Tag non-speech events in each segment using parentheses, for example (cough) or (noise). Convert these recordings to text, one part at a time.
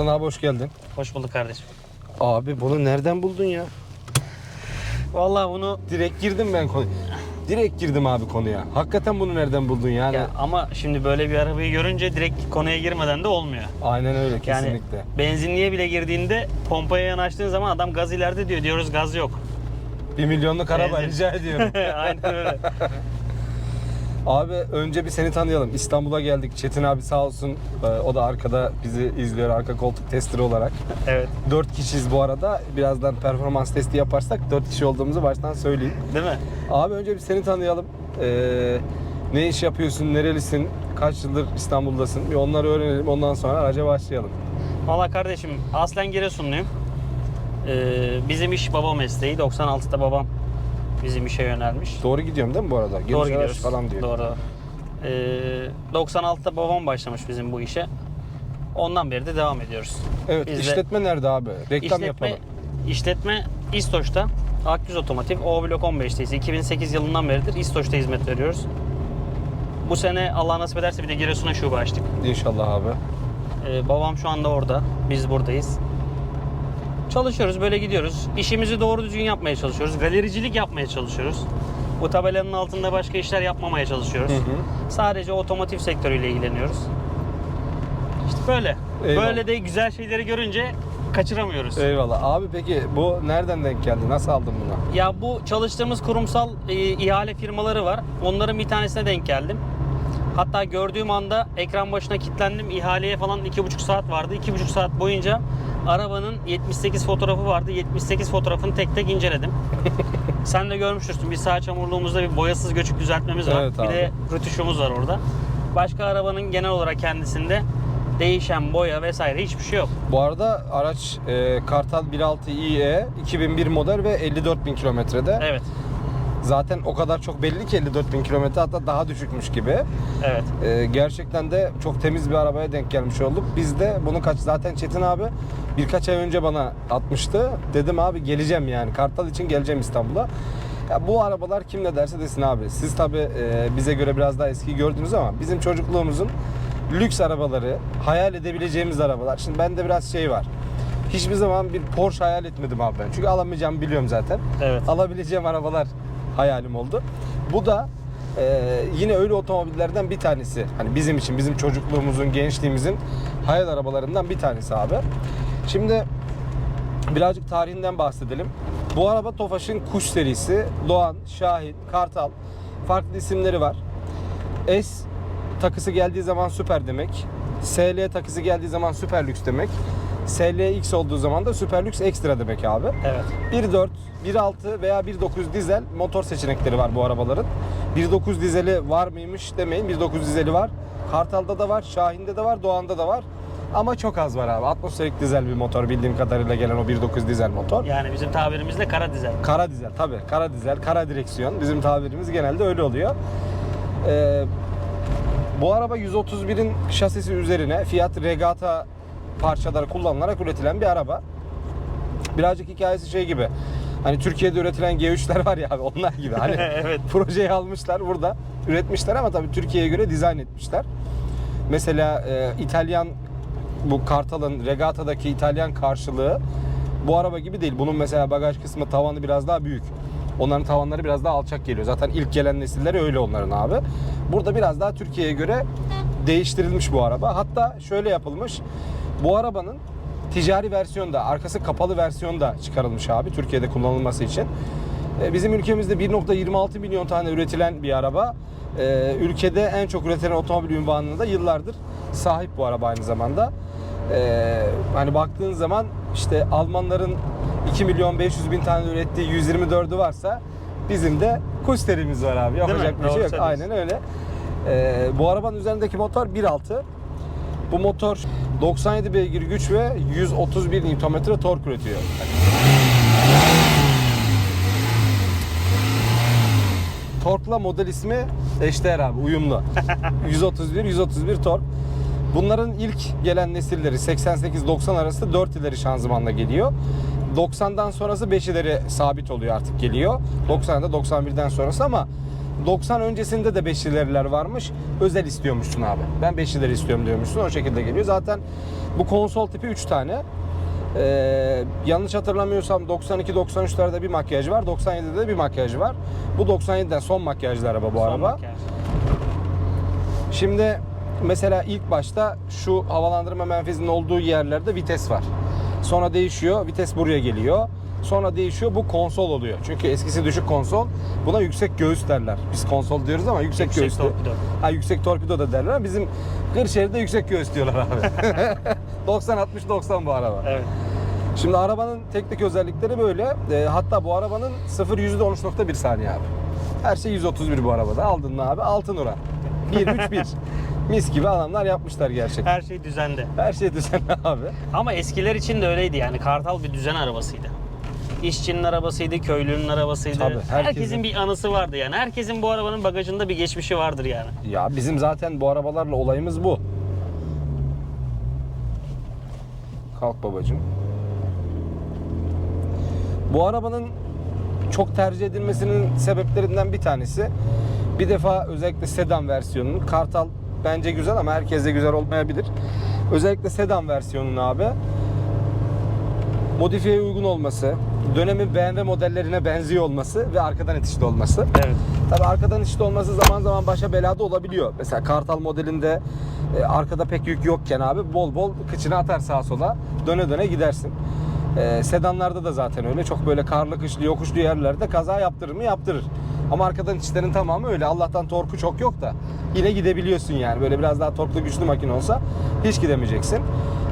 Hasan abi hoş geldin. Hoş bulduk kardeşim. Abi bunu nereden buldun ya? Vallahi bunu Direkt girdim ben konuya. Direkt girdim abi konuya. Hakikaten bunu nereden buldun yani? ya ama şimdi böyle bir arabayı görünce direkt konuya girmeden de olmuyor. Aynen öyle Yani kesinlikle. benzinliğe bile girdiğinde pompaya yanaştığın zaman adam gaz ileride diyor. Diyoruz gaz yok. Bir milyonluk araba Benzin. rica ediyorum. (laughs) Aynen öyle. (laughs) abi önce bir seni tanıyalım. İstanbul'a geldik. Çetin abi sağ olsun. Ee, O da arkada bizi izliyor arka koltuk testleri olarak. Evet. 4 kişiyiz bu arada. Birazdan performans testi yaparsak 4 kişi olduğumuzu baştan söyleyeyim. Değil mi? Abi önce bir seni tanıyalım. Ee, ne iş yapıyorsun, nerelisin, kaç yıldır İstanbul'dasın? Bir onları öğrenelim. Ondan sonra araca başlayalım. Valla kardeşim aslen Giresunluyum. Ee, bizim iş baba mesleği. 96'da babam bizim işe yönelmiş. Doğru gidiyorum değil mi bu arada? Geniş Doğru gidiyoruz. falan diyor. Doğru. Ee, 96'da babam başlamış bizim bu işe. Ondan beri de devam ediyoruz. Evet, Biz de- işletme nerede abi? Reklam yapalım. işletme İstoç'ta. Akgüz Otomotiv O Blok 15'teyiz. 2008 yılından beridir İstoç'ta hizmet veriyoruz. Bu sene Allah nasip ederse bir de Giresun'a şube açtık. İnşallah abi. Ee, babam şu anda orada. Biz buradayız. Çalışıyoruz, böyle gidiyoruz. İşimizi doğru düzgün yapmaya çalışıyoruz. Galericilik yapmaya çalışıyoruz. Bu tabelanın altında başka işler yapmamaya çalışıyoruz. Hı hı. Sadece otomotiv sektörüyle ilgileniyoruz. İşte böyle. Eyvallah. Böyle de güzel şeyleri görünce kaçıramıyoruz. Eyvallah. Abi peki bu nereden denk geldi? Nasıl aldın bunu? Ya bu çalıştığımız kurumsal e, ihale firmaları var. Onların bir tanesine denk geldim. Hatta gördüğüm anda ekran başına kilitlendim. İhaleye falan iki buçuk saat vardı. İki buçuk saat boyunca arabanın 78 fotoğrafı vardı. 78 fotoğrafını tek tek inceledim. (laughs) Sen de görmüştürsün. Bir sağ çamurluğumuzda bir boyasız göçük düzeltmemiz var. Evet bir abi. de rötuşumuz var orada. Başka arabanın genel olarak kendisinde değişen boya vesaire hiçbir şey yok. Bu arada araç e, Kartal 1.6 IE 2001 model ve 54 bin kilometrede. Evet. Zaten o kadar çok belli ki 54 bin kilometre hatta daha düşükmüş gibi. Evet. E, gerçekten de çok temiz bir arabaya denk gelmiş olduk. Biz de bunu kaç zaten Çetin abi birkaç ay önce bana atmıştı. Dedim abi geleceğim yani Kartal için geleceğim İstanbul'a. Ya bu arabalar kim ne derse desin abi. Siz tabi bize göre biraz daha eski gördünüz ama bizim çocukluğumuzun lüks arabaları, hayal edebileceğimiz arabalar. Şimdi bende biraz şey var. Hiçbir zaman bir Porsche hayal etmedim abi ben. Çünkü alamayacağımı biliyorum zaten. Evet. Alabileceğim arabalar hayalim oldu. Bu da e, yine öyle otomobillerden bir tanesi. Hani bizim için, bizim çocukluğumuzun, gençliğimizin hayal arabalarından bir tanesi abi. Şimdi birazcık tarihinden bahsedelim. Bu araba Tofaş'ın Kuş serisi. Doğan, Şahin, Kartal farklı isimleri var. S takısı geldiği zaman süper demek. SL takısı geldiği zaman süper lüks demek. SLX olduğu zaman da süper lüks ekstra demek abi. Evet. 1.4, 1.6 veya 1.9 dizel motor seçenekleri var bu arabaların. 1.9 dizeli var mıymış demeyin. 1.9 dizeli var. Kartal'da da var, Şahin'de de var, Doğan'da da var. Ama çok az var abi. Atmosferik dizel bir motor bildiğim kadarıyla gelen o 1.9 dizel motor. Yani bizim tabirimizde kara dizel. Kara dizel tabi. Kara dizel, kara direksiyon. Bizim tabirimiz genelde öyle oluyor. Ee, bu araba 131'in şasisi üzerine Fiat Regata parçaları kullanılarak üretilen bir araba. Birazcık hikayesi şey gibi. Hani Türkiye'de üretilen G3'ler var ya abi onlar gibi. Hani (laughs) Evet. projeyi almışlar burada üretmişler ama tabii Türkiye'ye göre dizayn etmişler. Mesela e, İtalyan bu Kartal'ın Regata'daki İtalyan karşılığı bu araba gibi değil. Bunun mesela bagaj kısmı tavanı biraz daha büyük. Onların tavanları biraz daha alçak geliyor. Zaten ilk gelen nesilleri öyle onların abi. Burada biraz daha Türkiye'ye göre değiştirilmiş bu araba. Hatta şöyle yapılmış. Bu arabanın ticari versiyonda, arkası kapalı versiyonda çıkarılmış abi Türkiye'de kullanılması için. E, Bizim ülkemizde 1.26 milyon tane üretilen bir araba. E, Ülkede en çok üretilen otomobil ünvanına da yıllardır sahip bu araba aynı zamanda. E, Hani baktığın zaman işte Almanların 2 milyon 500 bin tane ürettiği 124'ü varsa bizim de kusterimiz var abi. Yapacak bir şey yok. Aynen öyle. Bu arabanın üzerindeki motor 1.6. Bu motor 97 beygir güç ve 131 Nm tork üretiyor. Tork'la model ismi eşdeğer abi, uyumlu. (laughs) 131, 131 tork. Bunların ilk gelen nesilleri 88-90 arası 4 ileri şanzımanla geliyor. 90'dan sonrası 5 ileri sabit oluyor artık geliyor. 90'da 91'den sonrası ama 90 öncesinde de 5'liler varmış. Özel istiyormuşsun abi. Ben 5'lileri istiyorum diyormuşsun. O şekilde geliyor. Zaten bu konsol tipi 3 tane. Ee, yanlış hatırlamıyorsam 92-93'lerde bir makyaj var. 97'de de bir makyaj var. Bu 97'den son makyajlı araba bu Son araba. makyaj. Şimdi mesela ilk başta şu havalandırma menfezinin olduğu yerlerde vites var. Sonra değişiyor. Vites buraya geliyor. Sonra değişiyor. Bu konsol oluyor. Çünkü eskisi düşük konsol. Buna yüksek göğüs derler. Biz konsol diyoruz ama yüksek, Yüksek göğüslü. torpido. Ha yüksek torpido da derler ama bizim Kırşehir'de yüksek göğüs diyorlar abi. 90 60 90 bu araba. Evet. Şimdi arabanın teknik özellikleri böyle. E, hatta bu arabanın 0 yüzde 13.1 saniye abi. Her şey 131 bu arabada. Aldın mı abi? Altın oran. 1 3 1. Mis gibi adamlar yapmışlar gerçekten. Her şey düzende. Her şey düzenli (laughs) abi. Ama eskiler için de öyleydi yani. Kartal bir düzen arabasıydı. İşçinin arabasıydı, köylünün arabasıydı. Tabii, herkesin- herkesin... bir anısı vardı yani. Herkesin bu arabanın bagajında bir geçmişi vardır yani. Ya bizim zaten bu arabalarla olayımız bu. Kalk babacığım. Bu arabanın çok tercih edilmesinin sebeplerinden bir tanesi bir defa özellikle sedan versiyonunun Kartal bence güzel ama herkese güzel olmayabilir. Özellikle sedan versiyonunun abi modifiyeye uygun olması, dönemin BMW modellerine benziyor olması ve arkadan itişli olması. Evet. Tabii arkadan işte olması zaman zaman başa belada olabiliyor. Mesela Kartal modelinde e, arkada pek yük yokken abi bol bol kıçını atar sağa sola döne döne gidersin. E, sedanlarda da zaten öyle. Çok böyle karlı kışlı yokuşlu yerlerde kaza yaptırır mı? Yaptırır. Ama arkadan içlerin tamamı öyle. Allah'tan torku çok yok da yine gidebiliyorsun yani. Böyle biraz daha torklu güçlü makine olsa hiç gidemeyeceksin.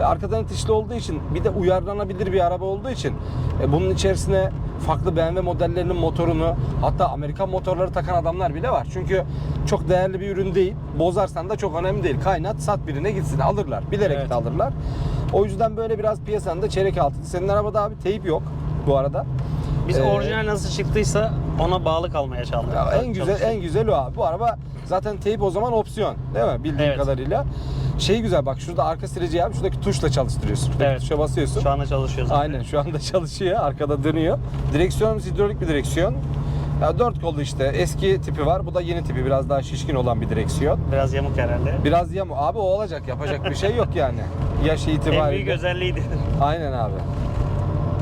E, Arkadan itişli olduğu için bir de uyarlanabilir bir araba olduğu için e, bunun içerisine farklı BMW modellerinin motorunu hatta Amerikan motorları takan adamlar bile var. Çünkü çok değerli bir ürün değil. Bozarsan da çok önemli değil. Kaynat sat birine gitsin alırlar. Bilerek Evet. de alırlar. O yüzden böyle biraz piyasanın da çeyrek altı. Senin arabada abi teyip yok bu arada. Biz Ee, orijinal nasıl çıktıysa ona bağlı kalmaya çalıştık. Ya en güzel en güzel o abi. Bu araba zaten teyip o zaman opsiyon değil mi? Bildiğim Evet. kadarıyla. Şey güzel bak şurada arka sileceği abi şuradaki tuşla çalıştırıyorsun. Şuradaki Evet. tuşa basıyorsun. Şu anda çalışıyor zaten. Aynen şu anda (laughs) çalışıyor. Arkada dönüyor. Direksiyonumuz hidrolik bir direksiyon. Ya dört kollu işte. Eski tipi var. Bu da yeni tipi. Biraz daha şişkin olan bir direksiyon. Biraz yamuk herhalde. Biraz yamu. Abi o olacak. Yapacak bir şey yok yani. (laughs) Yaş En büyük itibariyle. özelliğiydi. Aynen abi.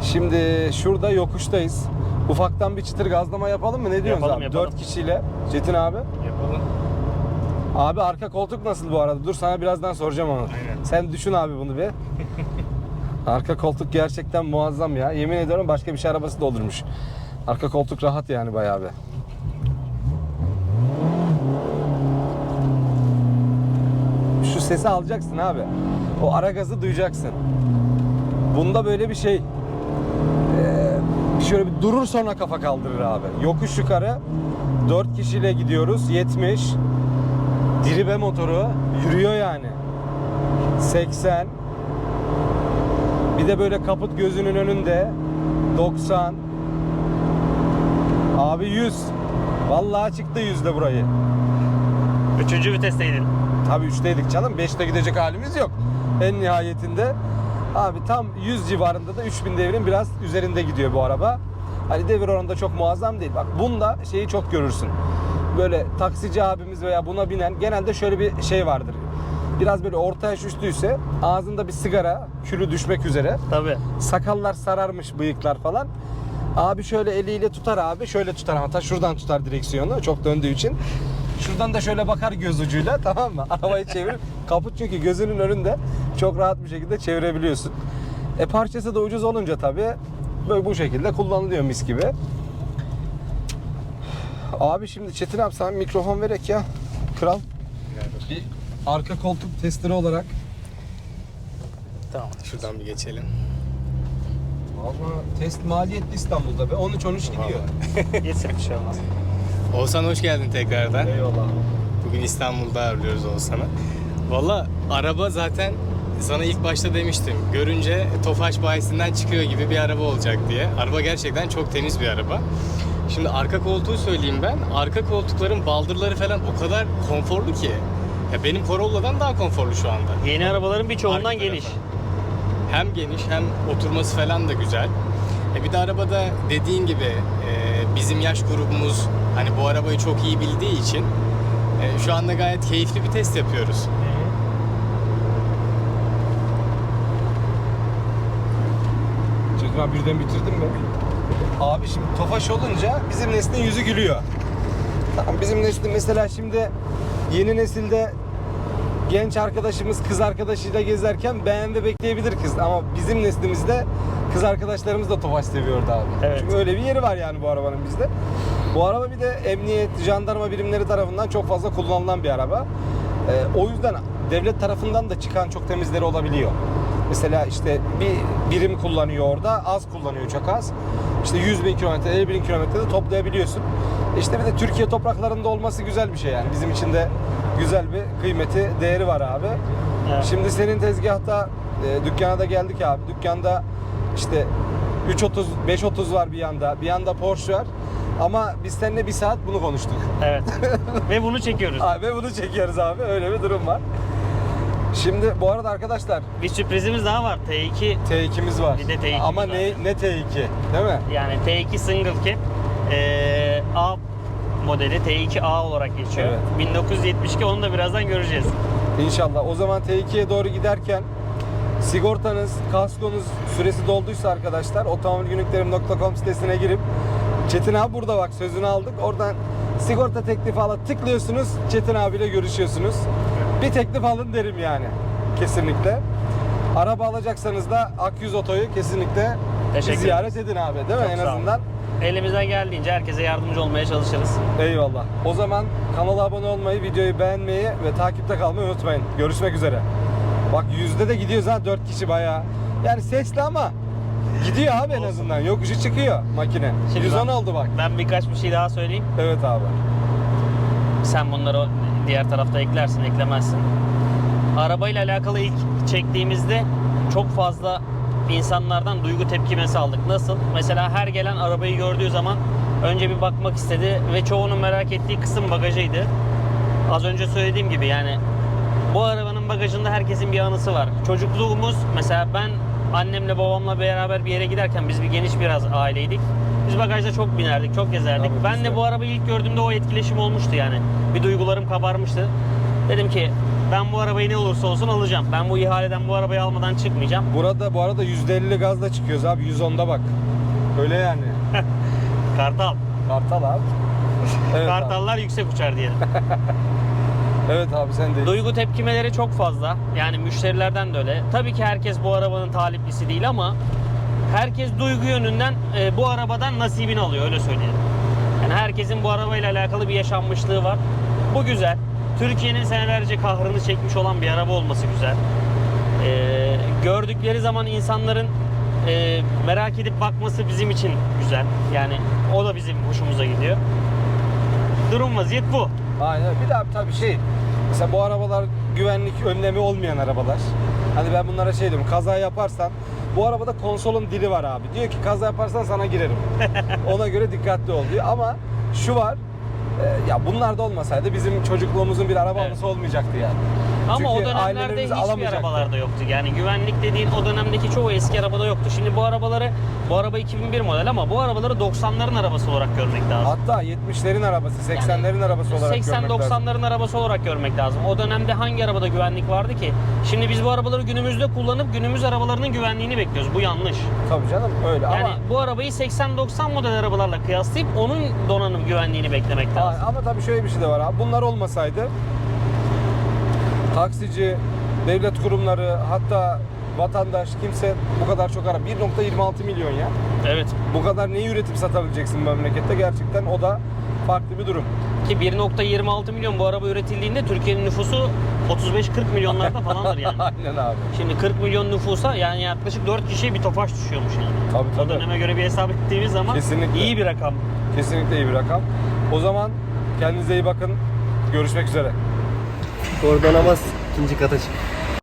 Şimdi şurada yokuştayız. Ufaktan bir çıtır gazlama yapalım mı? Ne diyorsun Yapalım, abi? yapalım. 4 kişiyle. Çetin abi. Yapalım. Abi arka koltuk nasıl bu arada? Dur sana birazdan soracağım onu. Aynen. Sen düşün abi bunu bir. (laughs) arka koltuk gerçekten muazzam ya. Yemin ediyorum başka bir şey arabası doldurmuş. Arka koltuk rahat yani bayağı bir. Şu sesi alacaksın abi. O ara gazı duyacaksın. Bunda böyle bir şey. Şöyle bir durur sonra kafa kaldırır abi. Yokuş yukarı 4 kişiyle gidiyoruz. 70. Diribe motoru yürüyor yani. 80. Bir de böyle kaput gözünün önünde 90. Abi 100. Vallahi çıktı yüzde burayı. Üçüncü vitesteydin. Tabii 3'teydik canım. 5'te gidecek halimiz yok. En nihayetinde abi tam 100 civarında da 3000 devrin biraz üzerinde gidiyor bu araba. Hani devir oranında çok muazzam değil. Bak bunda şeyi çok görürsün. Böyle taksici abimiz veya buna binen genelde şöyle bir şey vardır. Biraz böyle orta yaş üstüyse ağzında bir sigara, külü düşmek üzere. Tabii. Sakallar sararmış, bıyıklar falan. Abi şöyle eliyle tutar abi. Şöyle tutar hatta şuradan tutar direksiyonu çok döndüğü için. Şuradan da şöyle bakar göz ucuyla (laughs) tamam mı? Arabayı çevirir. Kaput çünkü gözünün önünde çok rahat bir şekilde çevirebiliyorsun. E parçası da ucuz olunca tabii böyle bu şekilde kullanılıyor mis gibi. Abi şimdi Çetin abi sana mikrofon verek ya. Kral. Bir arka koltuk testleri olarak Tamam. Şuradan bir geçelim. Ama test maliyetli İstanbul'da be. 13-13 gidiyor. (laughs) Geçsin bir şey olmaz. Oğuzhan hoş geldin tekrardan. Eyvallah. Bugün İstanbul'da ağırlıyoruz Oğuzhan'ı. Valla araba zaten sana ilk başta demiştim. Görünce Tofaş bayisinden çıkıyor gibi bir araba olacak diye. Araba gerçekten çok temiz bir araba. Şimdi arka koltuğu söyleyeyim ben. Arka koltukların baldırları falan o kadar konforlu ki. Ya benim Corolla'dan daha konforlu şu anda. Yeni arabaların birçoğundan geniş. Hem geniş hem oturması falan da güzel. E bir de arabada dediğin gibi e, bizim yaş grubumuz Hani bu arabayı çok iyi bildiği için e, şu anda gayet keyifli bir test yapıyoruz. Abi birden bitirdin mi? Abi şimdi Tofaş olunca bizim neslin yüzü gülüyor. Tamam bizim neslin mesela şimdi yeni nesilde genç arkadaşımız kız arkadaşıyla gezerken BMW bekleyebilir kız ama bizim neslimizde kız arkadaşlarımız da Tofaş seviyordu abi. Evet. Çünkü öyle bir yeri var yani bu arabanın bizde. Bu araba bir de emniyet, jandarma birimleri tarafından çok fazla kullanılan bir araba. Ee, o yüzden devlet tarafından da çıkan çok temizleri olabiliyor. Mesela işte bir birim kullanıyor orada, az kullanıyor çok az. İşte 100 bin kilometre, 50 bin kilometrede toplayabiliyorsun. İşte bir de Türkiye topraklarında olması güzel bir şey yani. Bizim için de güzel bir kıymeti, değeri var abi. Evet. Şimdi senin tezgahta, e, dükkana da geldik abi. Dükkanda işte 3.30, 5.30 var bir yanda, bir yanda Porsche var. Ama biz seninle bir saat bunu konuştuk. Evet. Ve bunu çekiyoruz. (laughs) Abi ve bunu çekiyoruz abi. Öyle bir durum var. Şimdi bu arada arkadaşlar Bir sürprizimiz daha var. T2 T2'miz var. Bir de T2'miz Ama var. ne, ne T2 değil mi? yani T2 single cab eee, A modeli T2A olarak geçiyor. Evet. 1972 onu da birazdan göreceğiz. İnşallah. O zaman T2'ye doğru giderken sigortanız, kaskonuz süresi dolduysa arkadaşlar otomobilgünlüklerim.com sitesine girip Çetin abi burada bak sözünü aldık. Oradan sigorta teklifi alıp tıklıyorsunuz. Çetin abiyle görüşüyorsunuz. Bir teklif alın derim yani. Kesinlikle. Araba alacaksanız da Akyüz Oto'yu kesinlikle bir Teşekkür ziyaret edin abi değil mi? Çok en sağ olun. azından. Elimizden geldiğince herkese yardımcı olmaya çalışırız. Eyvallah. O zaman kanala abone olmayı, videoyu beğenmeyi ve takipte kalmayı unutmayın. Görüşmek üzere. Bak yüzde de gidiyoruz ha 4 kişi bayağı. Yani sesli ama gidiyor abi en azından. Yokuşu çıkıyor makine. Şimdi 110 ben- oldu bak. Ben birkaç bir şey daha söyleyeyim. Evet abi. Sen bunları diğer tarafta eklersin, eklemezsin. Arabayla alakalı ilk çektiğimizde çok fazla insanlardan duygu tepkimesi aldık. Nasıl? Mesela her gelen arabayı gördüğü zaman önce bir bakmak istedi ve çoğunun merak ettiği kısım bagajıydı. Az önce söylediğim gibi yani bu arabanın bagajında herkesin bir anısı var. Çocukluğumuz mesela ben annemle babamla beraber bir yere giderken biz bir geniş biraz aileydik. Biz bagajda çok binerdik, çok gezerdik. Tabii, ben de bu arabayı ilk gördüğümde o etkileşim olmuştu yani. Bir duygularım kabarmıştı. Dedim ki ben bu arabayı ne olursa olsun alacağım. Ben bu ihaleden bu arabayı almadan çıkmayacağım. Burada bu arada %50 gazla çıkıyoruz abi. 110'da bak. Öyle yani. (laughs) Kartal. Kartal abi. (laughs) Evet abi. Kartallar yüksek uçar diyelim. (laughs) Evet abi sen de. Duygu tepkimeleri çok fazla. Yani müşterilerden de öyle. Tabii ki herkes bu arabanın taliplisi değil ama herkes duygu yönünden e, bu arabadan nasibini alıyor öyle söyleyelim. Yani herkesin bu arabayla alakalı bir yaşanmışlığı var. Bu güzel. Türkiye'nin senelerce kahrını çekmiş olan bir araba olması güzel. E, gördükleri zaman insanların e, merak edip bakması bizim için güzel. Yani o da bizim hoşumuza gidiyor. Durum vaziyet bu. Aynen. Bir daha tabii şey. Mesela bu arabalar güvenlik önlemi olmayan arabalar. Hani ben bunlara şey diyorum. Kaza yaparsan bu arabada konsolun dili var abi. Diyor ki kaza yaparsan sana girerim. (laughs) Ona göre dikkatli ol diyor. Ama şu var. e, ya bunlar da olmasaydı bizim çocukluğumuzun bir araba Evet. anısı olmayacaktı yani. Ama o Çünkü dönemlerde ailelerimiz hiçbir arabalarda yoktu. Yani güvenlik dediğin o dönemdeki çoğu eski arabada yoktu. Şimdi bu arabaları, bu araba 2001 model ama bu arabaları 90'ların arabası olarak görmek lazım. Hatta 70'lerin arabası, 80'lerin arabası olarak görmek lazım. 80-90'ların arabası olarak görmek lazım. O dönemde hangi arabada güvenlik vardı ki? Şimdi biz bu arabaları günümüzde kullanıp günümüz arabalarının güvenliğini bekliyoruz. Bu yanlış. Tabii canım öyle Yani ama bu arabayı 80-90 model arabalarla kıyaslayıp onun donanım güvenliğini beklemek lazım. ama tabii şöyle bir şey de var abi. Bunlar olmasaydı taksici, devlet kurumları hatta vatandaş kimse bu kadar çok araba 1.26 milyon ya. Evet. Bu kadar neyi üretip satabileceksin memlekette gerçekten o da farklı bir durum. Ki 1.26 milyon bu araba üretildiğinde Türkiye'nin nüfusu 35-40 milyonlarda falandır yani. (laughs) Aynen abi. Şimdi 40 milyon nüfusa yani yaklaşık 4 kişiye bir tofaş düşüyormuş yani. Tabii O tabii. döneme göre bir hesap ettiğimiz zaman Kesinlikle. iyi bir rakam. Kesinlikle iyi bir rakam. O zaman kendinize iyi bakın. Görüşmek üzere. Oradan bas ikinci kata çık.